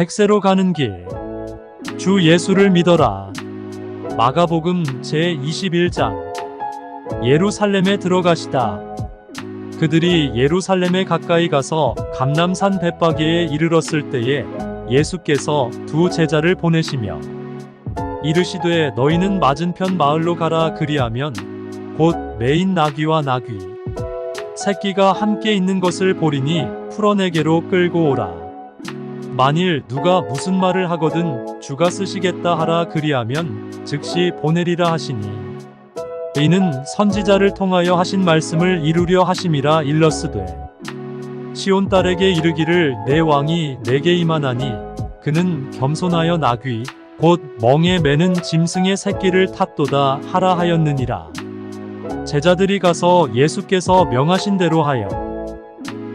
백세로 가는 길. 주 예수를 믿어라. 마가복음 제21장. 예루살렘에 들어가시다. 그들이 예루살렘에 가까이 가서 감남산 벳바게에 이르렀을 때에 예수께서 두 제자를 보내시며 이르시되 너희는 맞은편 마을로 가라 그리하면 곧 메인 나귀와 나귀 새끼가 함께 있는 것을 보리니 풀어내게로 끌고 오라 만일 누가 무슨 말을 하거든 주가 쓰시겠다 하라 그리하면 즉시 보내리라 하시니. 이는 선지자를 통하여 하신 말씀을 이루려 하심이라 일러스되. 시온 딸에게 이르기를 내 왕이 내게 임하나니 그는 겸손하여 나귀 곧 멍에 매는 짐승의 새끼를 탔도다 하라 하였느니라. 제자들이 가서 예수께서 명하신 대로 하여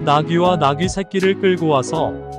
나귀와 나귀 새끼를 끌고 와서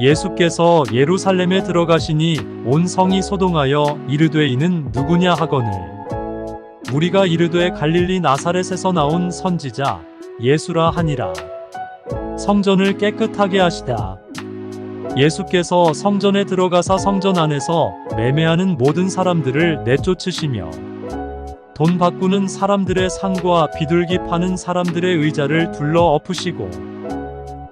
예수께서 예루살렘에 들어가시니 온 성이 소동하여 이르되 이는 누구냐 하거늘. 우리가 이르되 갈릴리 나사렛에서 나온 선지자 예수라 하니라. 성전을 깨끗하게 하시다. 예수께서 성전에 들어가사 성전 안에서 매매하는 모든 사람들을 내쫓으시며 돈 바꾸는 사람들의 상과 비둘기 파는 사람들의 의자를 둘러 엎으시고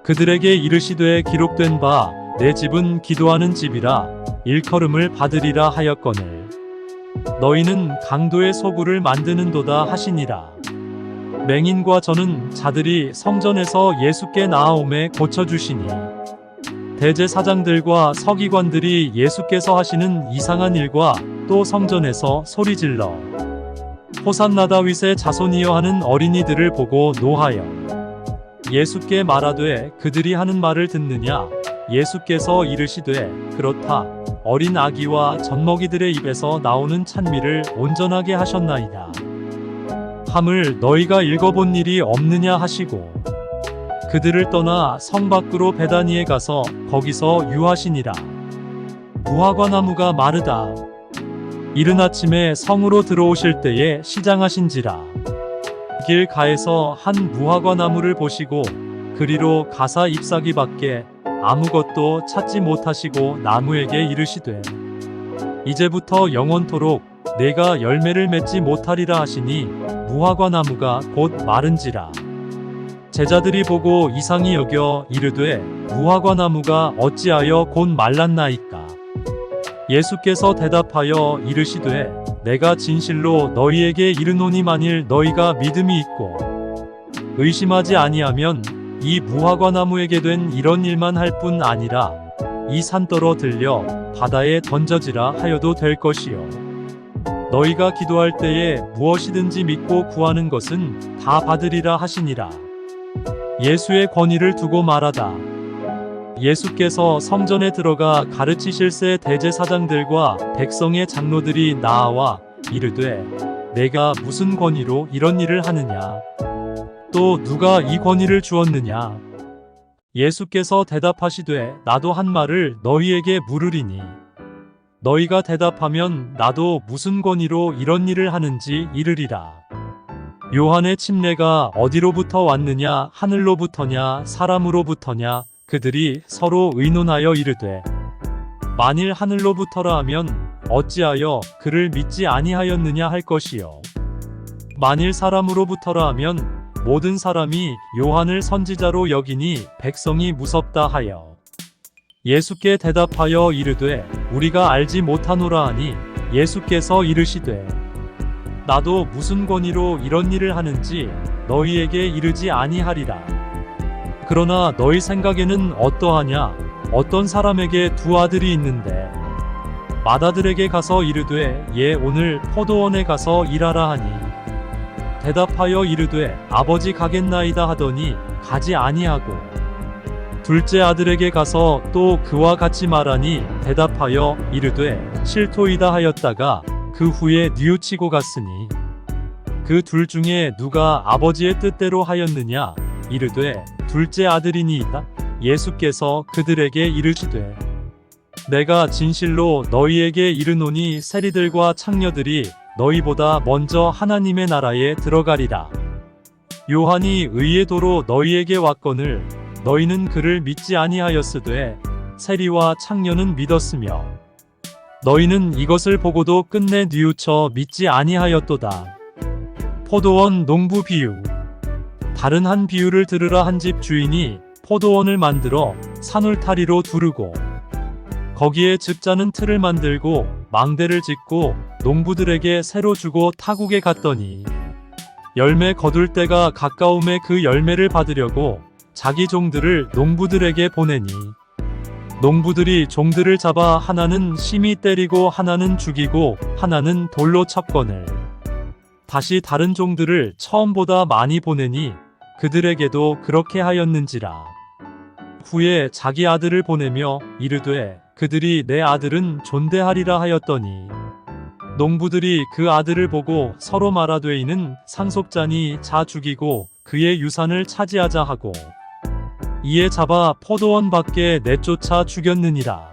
그들에게 이르시되 기록된 바 내 집은 기도하는 집이라 일컬음을 받으리라 하였거늘. 너희는 강도의 소굴을 만드는도다 하시니라. 맹인과 저는 자들이 성전에서 예수께 나아옴에 고쳐주시니 대제사장들과 서기관들이 예수께서 하시는 이상한 일과 또 성전에서 소리질러 호산나 다윗의 자손이여 하는 어린이들을 보고 노하여 예수께 말하되 그들이 하는 말을 듣느냐 예수께서 이르시되 그렇다. 어린 아기와 젖먹이들의 입에서 나오는 찬미를 온전하게 하셨나이다. 함을 너희가 읽어본 일이 없느냐 하시고 그들을 떠나 성 밖으로 베다니에 가서 거기서 유하시니라. 무화과 나무가 마르다. 이른 아침에 성으로 들어오실 때에 시장하신지라. 길 가에서 한 무화과 나무를 보시고 그리로 가사 잎사귀 밖에 아무것도 찾지 못하시고 나무에게 이르시되 이제부터 영원토록 내가 열매를 맺지 못하리라 하시니 무화과 나무가 곧 마른지라. 제자들이 보고 이상히 여겨 이르되 무화과 나무가 어찌하여 곧 말랐나이까? 예수께서 대답하여 이르시되 내가 진실로 너희에게 이르노니 만일 너희가 믿음이 있고 의심하지 아니하면 이 무화과 나무에게 된 이런 일만 할 뿐 아니라 이 산더러 들려 바다에 던져지라 하여도 될 것이요. 너희가 기도할 때에 무엇이든지 믿고 구하는 것은 다 받으리라 하시니라. 예수의 권위를 두고 말하다. 예수께서 성전에 들어가 가르치실새 대제사장들과 백성의 장로들이 나아와 이르되 내가 무슨 권위로 이런 일을 하느냐 또 누가 이 권위를 주었느냐? 예수께서 대답하시되 나도 한 말을 너희에게 물으리니 너희가 대답하면 나도 무슨 권위로 이런 일을 하는지 이르리라. 요한의 침례가 어디로부터 왔느냐? 하늘로부터냐? 사람으로부터냐? 그들이 서로 의논하여 이르되 만일 하늘로부터라 하면 어찌하여 그를 믿지 아니하였느냐 할 것이요. 만일 사람으로부터라 하면 모든 사람이 요한을 선지자로 여기니 백성이 무섭다 하여 예수께 대답하여 이르되 우리가 알지 못하노라 하니 예수께서 이르시되 나도 무슨 권위로 이런 일을 하는지 너희에게 이르지 아니하리라. 그러나 너희 생각에는 어떠하냐? 어떤 사람에게 두 아들이 있는데? 맏아들에게 가서 이르되 얘 오늘 포도원에 가서 일하라 하니 대답하여 이르되 아버지 가겠나이다 하더니 가지 아니하고 둘째 아들에게 가서 또 그와 같이 말하니 대답하여 이르되 실토이다 하였다가 그 후에 뉘우치고 갔으니 그 둘 중에 누가 아버지의 뜻대로 하였느냐? 이르되 둘째 아들이니이다. 예수께서 그들에게 이르시되 내가 진실로 너희에게 이르노니 세리들과 창녀들이 너희보다 먼저 하나님의 나라에 들어가리라 요한이 의의 도로 너희에게 왔거늘 너희는 그를 믿지 아니하였으되 세리와 창녀는 믿었으며 너희는 이것을 보고도 끝내 뉘우쳐 믿지 아니하였도다. 포도원 농부 비유 다른 한 비유를 들으라 한 집 주인이 포도원을 만들어 산울타리로 두르고 거기에 즙자는 틀을 만들고 망대를 짓고 농부들에게 새로 주고 타국에 갔더니 열매 거둘 때가 가까움에 그 열매를 받으려고 자기 종들을 농부들에게 보내니 농부들이 종들을 잡아 하나는 심히 때리고 하나는 죽이고 하나는 돌로 쳤거늘 다시 다른 종들을 처음보다 많이 보내니 그들에게도 그렇게 하였는지라. 후에 자기 아들을 보내며 이르되 그들이 내 아들은 존대하리라 하였더니 농부들이 그 아들을 보고 서로 말하되 이는 상속자니 자 죽이고 그의 유산을 차지하자 하고 이에 잡아 포도원 밖에 내쫓아 죽였느니라.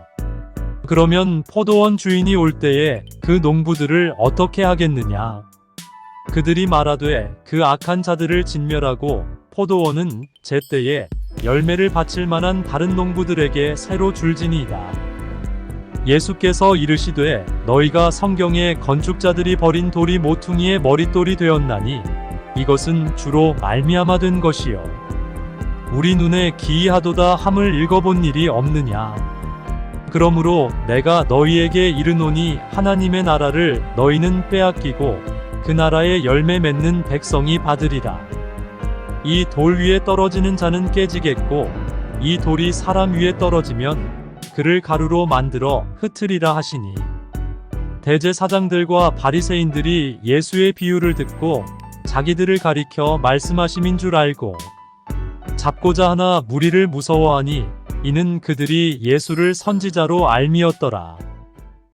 그러면 포도원 주인이 올 때에 그 농부들을 어떻게 하겠느냐? 그들이 말하되 그 악한 자들을 진멸하고 포도원은 제때에 열매를 바칠 만한 다른 농부들에게 새로 줄지니이다. 예수께서 이르시되 너희가 성경에 건축자들이 버린 돌이 모퉁이의 머릿돌이 되었나니 이것은 주로 말미암아 된 것이요. 우리 눈에 기이하도다 함을 읽어본 일이 없느냐? 그러므로 내가 너희에게 이르노니 하나님의 나라를 너희는 빼앗기고 그 나라의 열매 맺는 백성이 받으리라. 이 돌 위에 떨어지는 자는 깨지겠고 이 돌이 사람 위에 떨어지면 그를 가루로 만들어 흩으리라 하시니 대제사장들과 바리새인들이 예수의 비유를 듣고 자기들을 가리켜 말씀하심인 줄 알고 잡고자 하나 무리를 무서워하니 이는 그들이 예수를 선지자로 알미었더라.